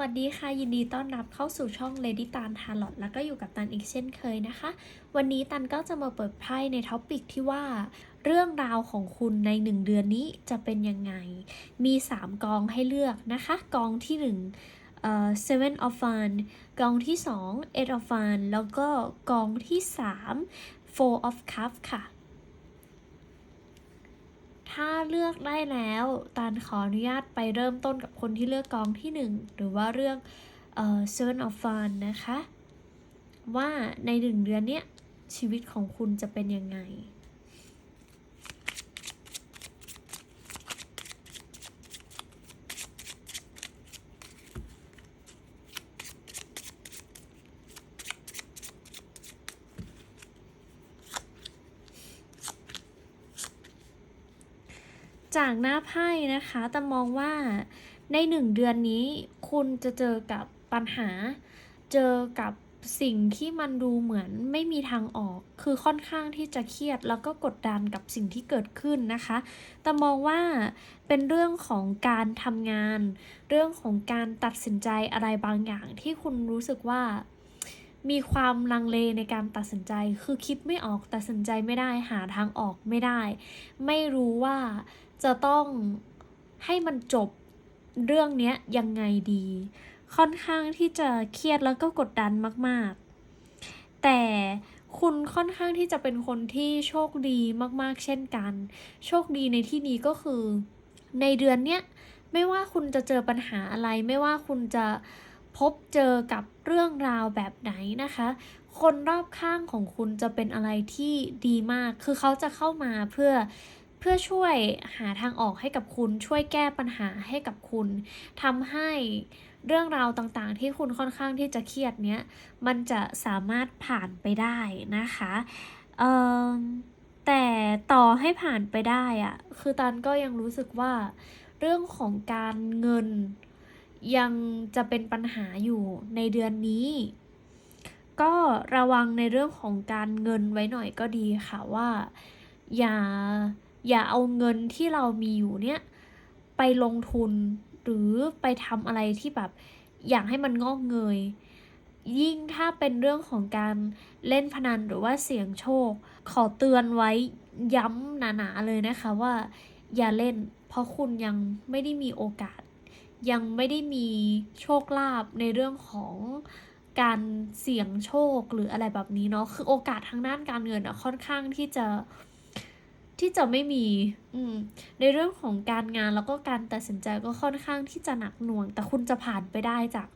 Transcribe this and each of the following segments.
วัสดีค่ะ ยินดีต้อนรับเข้าสู่ช่อง Lady ต a ล t า r o t แล้วก็อยู่กับตันอีกเช่นเคยนะคะ วันนี้ตันก็จะมาเปิดไพ่ในท็อปิกที่ว่า เรื่องราวของคุณใน 1 เดือนนี้จะเป็นยังไง มี 3 กองให้เลือกนะคะ กองที่ 1 เอ่อ seven of fun กองที่ 2 eight of fun แล้วก็กองที่ 3 four of cup ค่ะ ถ้าเลือกได้แล้วตานขออนุญาตไปเริ่มต้นกับคนที่เลือกกองที่ 1 หรือว่าเรื่องเอ่อ Seven of Fun นะคะ ว่าในหนึ่งเดือนเนี้ยชีวิตของคุณจะเป็นยังไง จากหน้าไพ่นะคะแต่มองว่าในหนึ่งเดือนนี้ คุณจะเจอกับปัญหา เจอกับสิ่งที่มันดูเหมือนไม่มีทางออก คือค่อนข้างที่จะเครียดแล้วก็กดดันกับสิ่งที่เกิดขึ้นนะคะ แต่มองว่าเป็นเรื่องของการทำงาน เรื่องของการตัดสินใจอะไรบางอย่างที่คุณรู้สึกว่ามีความลังเลในการตัดสินใจ คือคิดไม่ออกตัดสินใจไม่ได้หาทางออกไม่ได้ ไม่รู้ว่า จะต้องให้มันจบเรื่องนี้ยยังไงดี ค่อนข้างที่จะเครียดแล้วก็กดดันมาก ๆ แต่คุณค่อนข้างที่จะเป็นคนที่โชคดีมาก ๆ เช่นกัน โชคดีในที่นี้ก็คือ ในเดือนเนี้ยไม่ว่าคุณจะเจอปัญหาอะไร ไม่ว่าคุณจะพบเจอกับเรื่องราวแบบไหนนะคะ คนรอบข้างของคุณจะเป็นอะไรที่ดีมาก คือเขาจะเข้ามาเพื่อ เพื่อช่วยหาทางออกให้กับคุณช่วยแก้ปัญหาให้กับคุณทำให้เรื่องราวต่างๆ ที่คุณค่อนข้างที่จะเครียดเนี้ยมันจะสามารถผ่านไปได้นะคะเออแต่ต่อให้ผ่านไปได้อะคือตันก็ยังรู้สึกว่าเรื่องของการเงินยังจะเป็นปัญหาอยู่ในเดือนนี้ ก็ระวังในเรื่องของการเงินไว้หน่อยก็ดีค่ะว่า อย่า อย่าเอาเงินที่เรามีอยู่เนี่ย ไปลงทุนหรือไปทำอะไรที่แบบอยากให้มันงอกเงย ยิ่งถ้าเป็นเรื่องของการเล่นพนันหรือว่าเสี่ยงโชค ขอเตือนไว้ย้ำหนาๆเลยนะคะว่า อย่าเล่น เพราะคุณยังไม่ได้มีโอกาส ยังไม่ได้มีโชคลาภในเรื่องของการเสี่ยงโชคหรืออะไรแบบนี้เนาะคือโอกาสทางด้านการเงินอะค่อนข้างที่จะ ที่จะไม่มีอืมในเรื่องของการงานแล้วก็การตัดสินใจก็ค่อนข้างที่จะหนักหน่วง แต่คุณจะผ่านไปได้จาก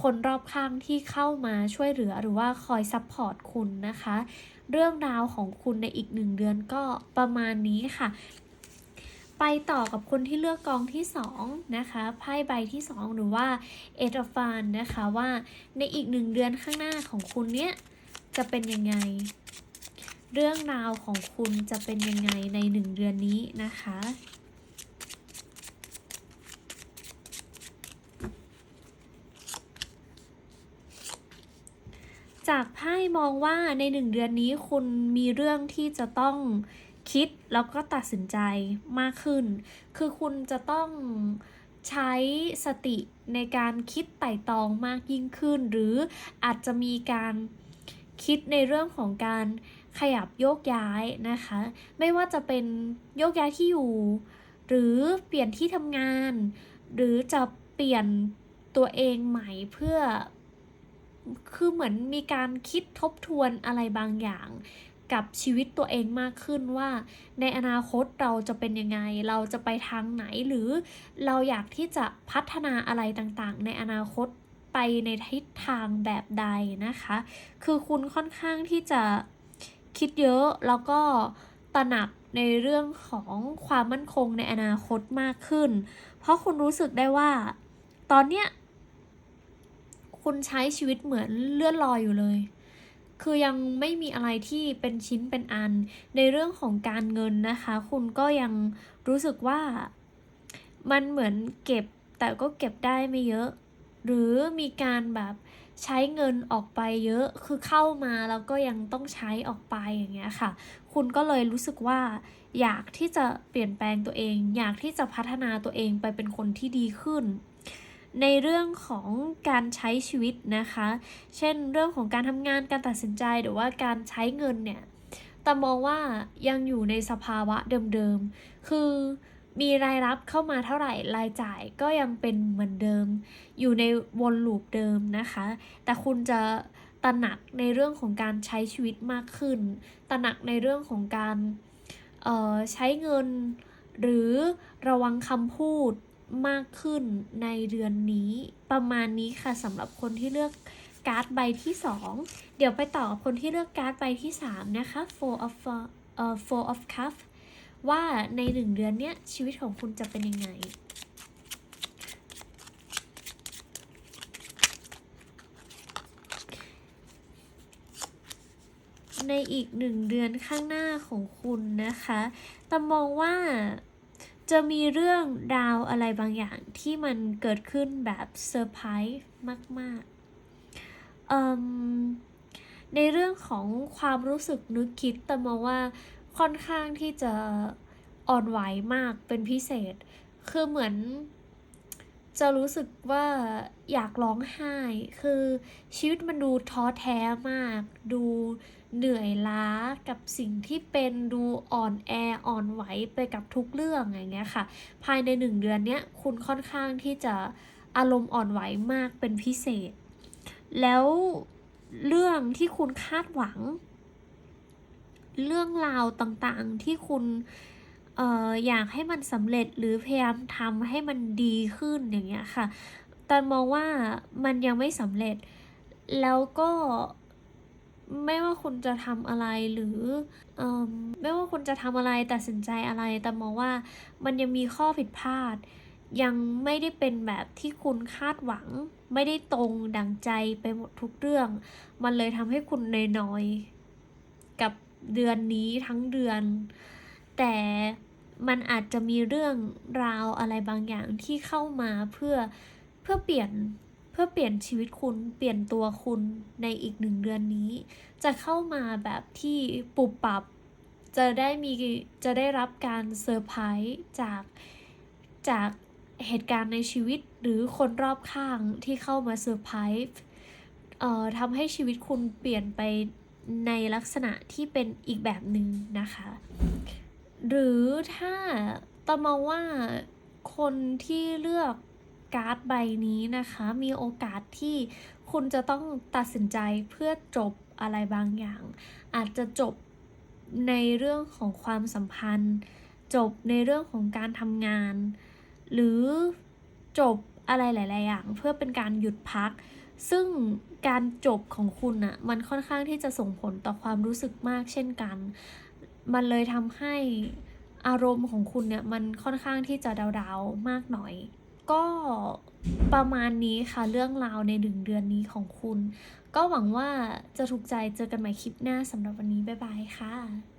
คนรอบข้างที่เข้ามาช่วยเหลือหรือว่าคอยซัพพอร์ตคุณนะคะ เรื่องราวของคุณในอีกหนึ่งเดือนก็ประมาณนี้ค่ะไปต่อกับคนที่เลือกกองที่ 2 นะคะไพ่ใบที่ 2 หรือว่าเอตฟานนะคะว่าในอีกหนึ่งเดือนข้างหน้าของคุณเนี้ยจะเป็นยังไง เรื่องราวของคุณจะเป็นยังไงในหนึ่งเดือนนี้นะคะ จากไพ่มองว่าในหนึ่งเดือนนี้คุณมีเรื่องที่จะต้องคิดแล้วก็ตัดสินใจมากขึ้น คือคุณจะต้องใช้สติในการคิดไต่ตองมากยิ่งขึ้น หรืออาจจะมีการคิดในเรื่องของการ ขยับโยกย้ายนะคะ ไม่ว่าจะเป็นโยกย้ายที่อยู่ หรือเปลี่ยนที่ทำงาน หรือจะเปลี่ยนตัวเองใหม่เพื่อ คือเหมือนมีการคิดทบทวนอะไรบางอย่างกับชีวิตตัวเองมากขึ้นว่า ในอนาคตเราจะเป็นยังไง เราจะไปทางไหนหรือเราอยากที่จะพัฒนาอะไรต่างๆ ในอนาคตไปในทิศทางแบบใดนะคะ คือคุณค่อนข้างที่จะ คิดเยอะแล้วก็ตระหนักในเรื่องของความมั่นคงในอนาคตมากขึ้น เพราะคุณรู้สึกได้ว่า ตอนเนี้ยคุณใช้ชีวิตเหมือนเลื่อนลอยอยู่เลย คือยังไม่มีอะไรที่เป็นชิ้นเป็นอัน ในเรื่องของการเงินนะคะ คุณก็ยังรู้สึกว่ามันเหมือนเก็บแต่ก็เก็บได้ไม่เยอะ หรือมีการแบบ ใช้เงินออกไปเยอะ คือเข้ามาแล้วก็ยังต้องใช้ออกไปอย่างเงี้ยค่ะ คุณก็เลยรู้สึกว่า อยากที่จะเปลี่ยนแปลงตัวเอง อยากที่จะพัฒนาตัวเองไปเป็นคนที่ดีขึ้น ในเรื่องของการใช้ชีวิตนะคะ เช่นเรื่องของการทำงาน การตัดสินใจ หรือว่าการใช้เงินเนี่ย แต่มองว่ายังอยู่ในสภาวะเดิมๆ คือ มีรายรับเข้ามาเท่าไหร่รายจ่ายก็ยังเป็นเหมือนเดิม อยู่ในวนลูปเดิมนะคะ แต่คุณจะตระหนักในเรื่องของการใช้ชีวิตมากขึ้น ตระหนักในเรื่องของการใช้เงิน หรือระวังคำพูดมากขึ้นในเดือนนี้ ประมาณนี้ค่ะสำหรับคนที่เลือกการ์ดใบที่ 2 เดี๋ยวไปต่อกับคนที่เลือกการ์ดใบที่ 3 นะคะ four of เอ่อ four of cups ว่าใน1เดือนเนี้ยชีวิตของคุณจะเป็นยังไงในอีกหนึ่งเดือนข้างหน้าของคุณนะคะต่มองว่าจะมีเรื่องราวอะไรบางอย่างที่มันเกิดขึ้นแบบเซอร์ไพรส์มากๆในเรื่องของความรู้สึกนึกคิดต่มองว่า ค่อนข้างที่จะอ่อนไหวมากเป็นพิเศษ คือเหมือน จะรู้สึกว่าอยากร้องไห้ คือชีวิตมันดูท้อแท้มาก ดูเหนื่อยล้ากับสิ่งที่เป็นดูอ่อนแออ่อนไหวไปกับทุกเรื่องอย่างเงี้ยค่ะ ภายในหนึ่งเดือนเนี้ยคุณค่อนข้างที่จะอารมณ์อ่อนไหวมากเป็นพิเศษ แล้วเรื่องที่คุณคาดหวัง เรื่องราวต่างๆที่คุณเอ่ออยากให้มันสำเร็จหรือพยายามทำให้มันดีขึ้นอย่างเงี้ยค่ะแต่มองว่ามันยังไม่สำเร็จ แล้วก็ไม่ว่าคุณจะทำอะไรหรือเอมไม่ว่าคุณจะทำอะไรตัดสินใจอะไร แต่มองว่ามันยังมีข้อผิดพลาด ยังไม่ได้เป็นแบบที่คุณคาดหวัง ไม่ได้ตรงดังใจไปหมดทุกเรื่อง มันเลยทำให้คุณน้อยๆกับ เดือนนี้ทั้งเดือน แต่มันอาจจะมีเรื่องราวอะไรบางอย่างที่เข้ามาเพื่อเพื่อเปลี่ยนเพื่อเปลี่ยนชีวิตคุณเปลี่ยนตัวคุณในอีกหนึ่งเดือนนี้ จะเข้ามาแบบที่ปุบปับ จะได้มีจะได้รับการเซอร์ไพรส์จากจากเหตุการณ์ในชีวิตหรือคนรอบข้างที่เข้ามาเซอร์ไพรส์เอ่อทำให้ชีวิตคุณเปลี่ยนไป ในลักษณะที่เป็นอีกแบบหนึ่งนะคะ หรือถ้าตมองว่าคนที่เลือกการ์ดใบนี้นะคะ มีโอกาสที่คุณจะต้องตัดสินใจเพื่อจบอะไรบางอย่าง อาจจะจบในเรื่องของความสัมพันธ์ จบในเรื่องของการทำงาน หรือจบอะไรหลาย ๆ อย่าง เพื่อเป็นการหยุดพัก ซึ่ง การจบของคุณอะมันค่อนข้างที่จะส่งผลต่อความรู้สึกมากเช่นกัน มันเลยทำให้อารมณ์ของคุณเนี่ยมันค่อนข้างที่จะดาวๆมากหน่อย ก็ประมาณนี้ค่ะเรื่องราวในหนึ่งเดือนนี้ของคุณ ก็หวังว่าจะถูกใจเจอกันใหม่คลิปหน้าสำหรับวันนี้ บ๊ายบายค่ะ